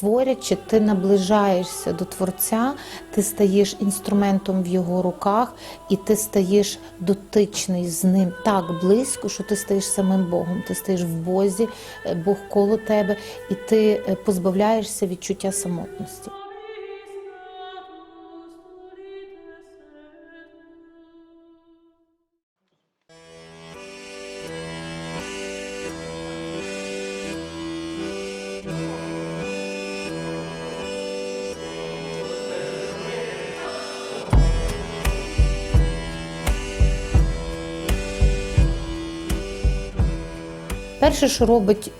творячи, ти наближаєшся до творця, ти стаєш інструментом в його руках, і ти стаєш дотичний з ним так близько, що ти стаєш самим Богом. Ти стаєш в Бозі, е, Бог коло тебе, і ти е, позбавляєшся відчуття самотності. Перше, що робить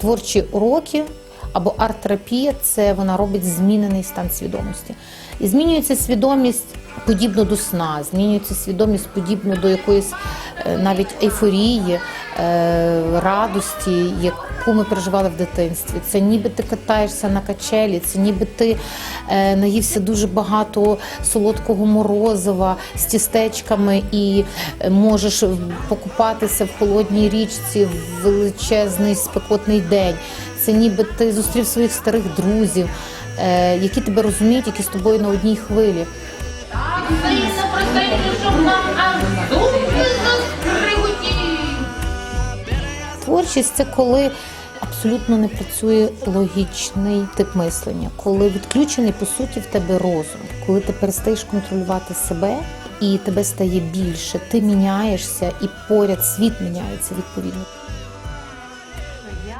творчі уроки або арт-терапія, це вона робить змінений стан свідомості. І змінюється свідомість подібно до сна, змінюється свідомість подібно до якоїсь е, навіть ейфорії, е, радості, яку ми переживали в дитинстві. Це ніби ти катаєшся на качелі, це ніби ти е, наївся дуже багато солодкого морозива з тістечками і е, можеш покупатися в холодній річці в величезний спекотний день. Це ніби ти зустрів своїх старих друзів, е, які тебе розуміють, які з тобою на одній хвилі. Творчість це коли абсолютно не працює логічний тип мислення, коли відключений по суті в тебе розум, коли ти перестаєш контролювати себе і тебе стає більше, ти міняєшся, і поряд світ міняється відповідно.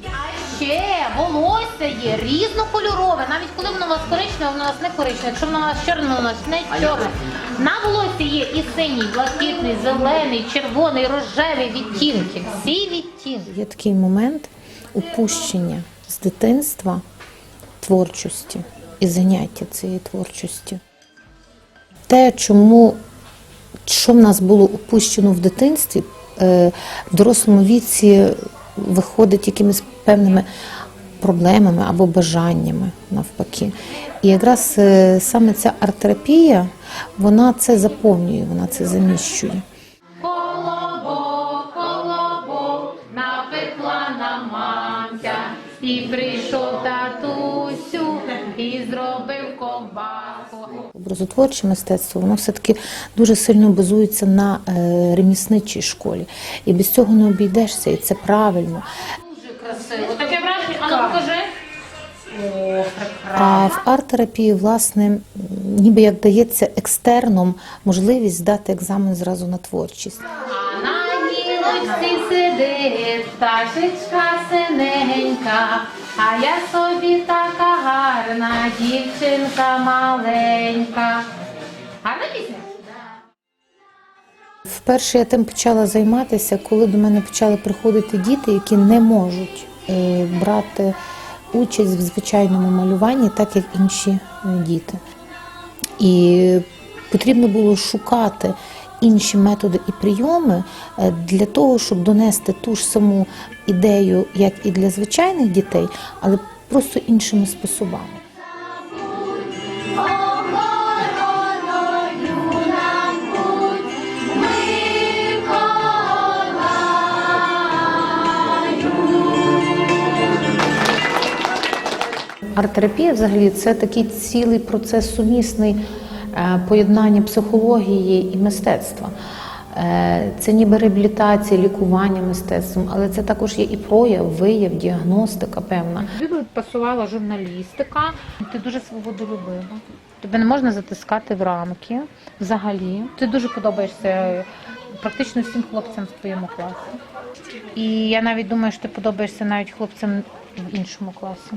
А ще волосся є різнокольорове, навіть коли воно у вас коричневе, воно у вас не коричневе. Якщо воно у вас чорне, воно у вас не чорне. На волосі є і синій, блакитний, зелений, червоний, рожевий відтінки. Всі відтінки. Є такий момент упущення з дитинства творчості і заняття цієї творчості. Те, чому що в нас було упущено в дитинстві, е, в дорослому віці виходить якимись певними проблемами або бажаннями навпаки. І якраз е, саме ця арт-терапія, вона це заповнює, вона це заміщує. І прийшов татусю, і зробив ковбаску. Образотворче мистецтво воно все-таки дуже сильно базується на е, ремісничій школі. І без цього не обійдешся, і це правильно. Дуже красиво. Таке враження, а ну покажи. А в арт-терапії, власне, ніби як дається екстерном можливість здати екзамен зразу на творчість. На сидить пташечка синенька, а я собі така гарна дівчинка маленька. Гарна пісня? Вперше я тим почала займатися, коли до мене почали приходити діти, які не можуть е, брати участь в звичайному малюванні, так як інші е, діти. І потрібно було шукати інші методи і прийоми е, для того, щоб донести ту ж саму ідею, як і для звичайних дітей, але просто іншими способами. Арт-терапія взагалі це такий цілий процес сумісний поєднання психології і мистецтва. Е, Це ніби реабілітація, лікування мистецтвом, але це також є і прояв, вияв, діагностика певна. Тобі пасувала журналістика. Ти дуже свободолюбива. Тебе не можна затискати в рамки взагалі. Ти дуже подобаєшся практично всім хлопцям в твоєму класі. І я навіть думаю, що ти подобаєшся навіть хлопцям в іншому класі.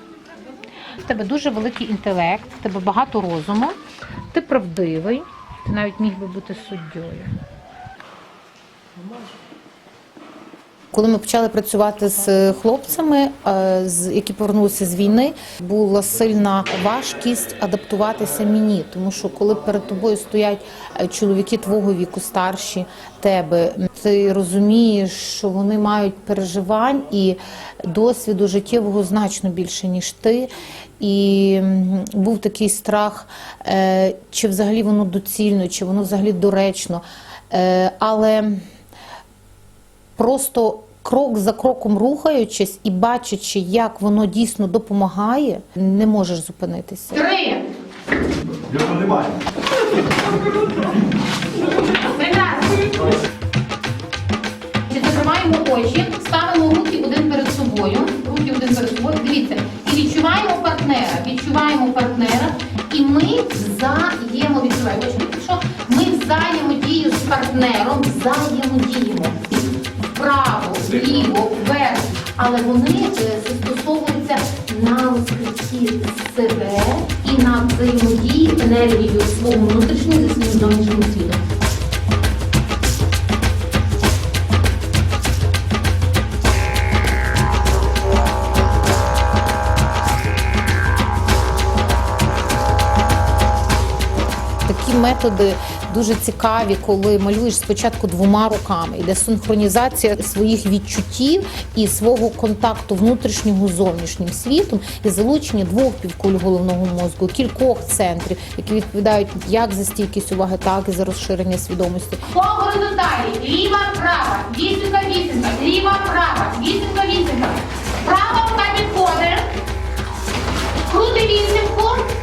В тебе дуже великий інтелект, в тебе багато розуму, ти правдивий, ти навіть міг би бути суддєю. Коли ми почали працювати з хлопцями, е, які повернулися з війни, була сильна важкість адаптуватися мені, тому що коли перед тобою стоять е, чоловіки твого віку, старші тебе, ти розумієш, що вони мають переживань і досвіду життєвого значно більше ніж ти. І був такий страх, е, чи взагалі воно доцільно, чи воно взагалі доречно. Е, Але просто крок за кроком рухаючись і бачачи, як воно дійсно допомагає, не можеш зупинитися. Три. Його немає. Чи закриваємо очі, ставимо руки один перед собою. Руки один перед собою. Дивіться, і відчуваємо партнера. Відчуваємо партнера, і ми взаємо відчуваємо. Що ми взаємодію з партнером, взаємодіємо вправо, вліво, вверх. Але вони е, застосовуються на розкритті себе і на взаємодії енергією свого внутрішнього зі своїм зовнішнім світом. Методи дуже цікаві, коли малюєш спочатку двома руками. Йде синхронізація своїх відчуттів і свого контакту внутрішнього з зовнішнім світом і залучення двох півкуль головного мозку, кількох центрів, які відповідають як за стійкість уваги, так і за розширення свідомості. По горизонталі, ліва, права, вісімка, вісімка, ліва, права, вісімка, вісімка. Права рука підходить. Крути вісімку.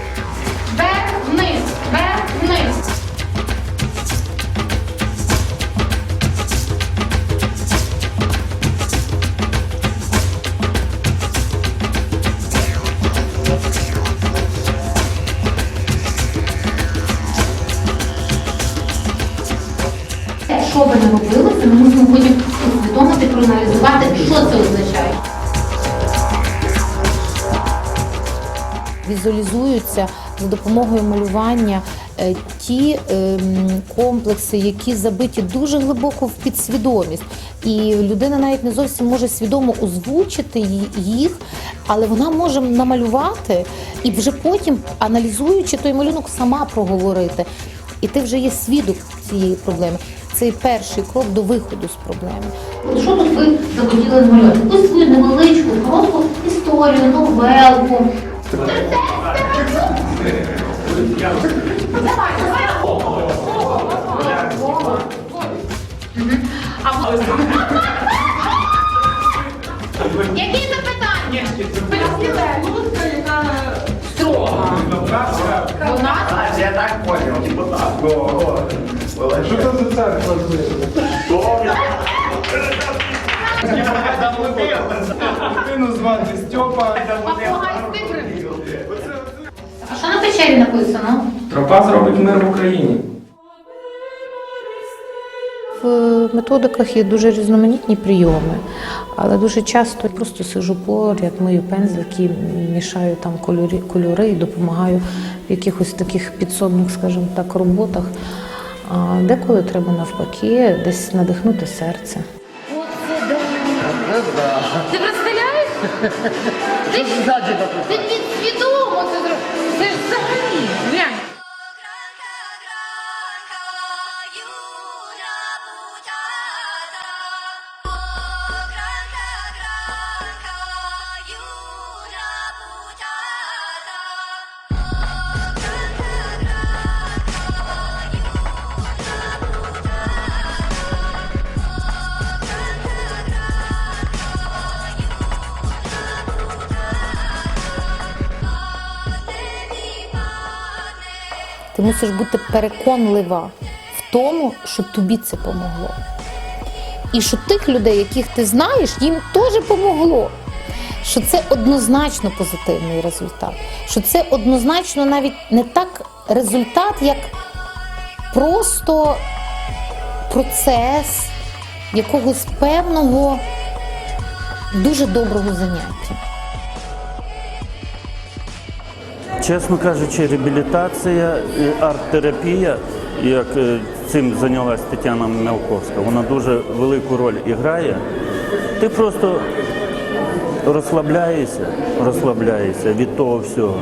Що би не робилося, ми мусимо проаналізувати, що це означає. Візуалізуються за допомогою малювання ті ем, комплекси, які забиті дуже глибоко в підсвідомість. І людина навіть не зовсім може свідомо озвучити їх, але вона може намалювати і вже потім, аналізуючи той малюнок, сама проговорити. І ти вже є свідок цієї проблеми. Це перший крок до виходу з проблеми. Що тут ви захотіли змалювати? Якусь свою невеличку, коротку історію, новелку. Давай, давай. А ви- Які запитання? Строга. Вона Я так понял, типа так. О, о. Що це за церква Дитину звати Стьопа. Попугай печері написано? Тропа зробить мир в Україні. В методиках є дуже різноманітні прийоми, але дуже часто просто сижу поряд, мию пензлики, мішаю там кольори, кольори і допомагаю в якихось таких підсобних, скажімо так, роботах. А деколи треба навпаки десь надихнути серце. Ти представляєш? Ти, ти підсвідомо це зробив. Це ж взагалі. Глянь. Мусиш бути переконлива в тому, що тобі це помогло. І що тих людей, яких ти знаєш, їм теж помогло. Що це однозначно позитивний результат. Що це однозначно навіть не так результат, як просто процес якогось певного дуже доброго заняття. Чесно кажучи, реабілітація, і арт-терапія, як е, цим зайнялась Тетяна Мелковська, вона дуже велику роль грає. Ти просто розслабляєшся, розслабляєшся від того всього.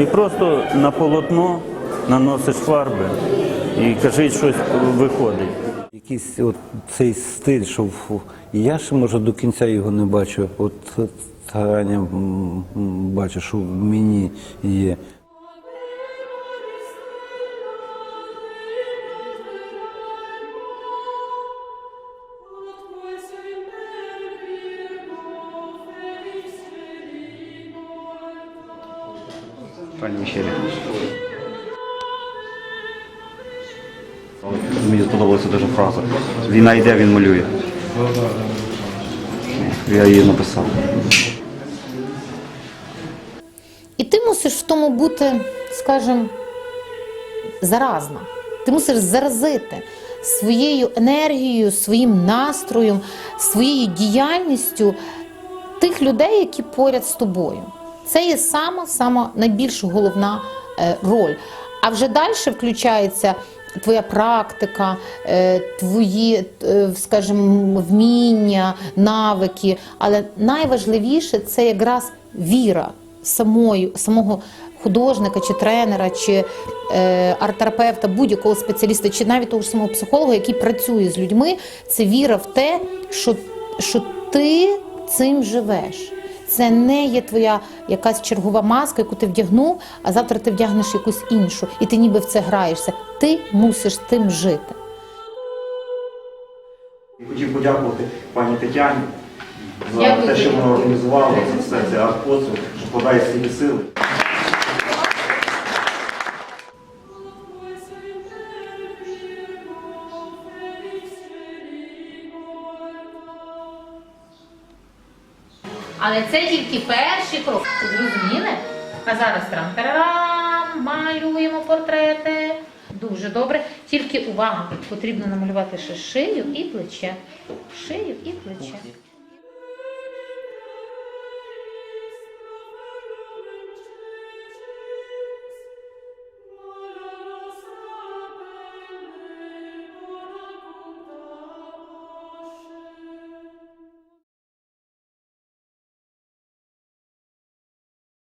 І просто на полотно наносиш фарби і кажуть, щось виходить. Якийсь от цей стиль, що я ще може до кінця його не бачу. От старання бачу, що в мені є. Пані Мішелі. Мені сподобалася дуже фраза. Війна йде, він малює. Я її написав мусиш в тому бути, скажімо, заразна. Ти мусиш заразити своєю енергією, своїм настроєм, своєю діяльністю тих людей, які поряд з тобою. Це є сама сама найбільш головна е, роль. А вже далі включається твоя практика, е, твої, е, скажімо, вміння, навики. Але найважливіше це якраз віра самої, самого художника чи тренера, чи е, арт-терапевта, будь-якого спеціаліста, чи навіть того ж самого психолога, який працює з людьми, це віра в те, що, що ти цим живеш. Це не є твоя якась чергова маска, яку ти вдягнув, а завтра ти вдягнеш якусь іншу, і ти ніби в це граєшся. Ти мусиш тим жити. Хотів подякувати пані Тетяні за Дякую те, що дуже. вона організувала це все, це арт-поцю, що вкладає стільки сили. Але це тільки перший крок. Зрозуміли? А зараз трам-тарарам, малюємо портрети. Дуже добре. Тільки увага, потрібно намалювати ще шию і плече. Шию і плече.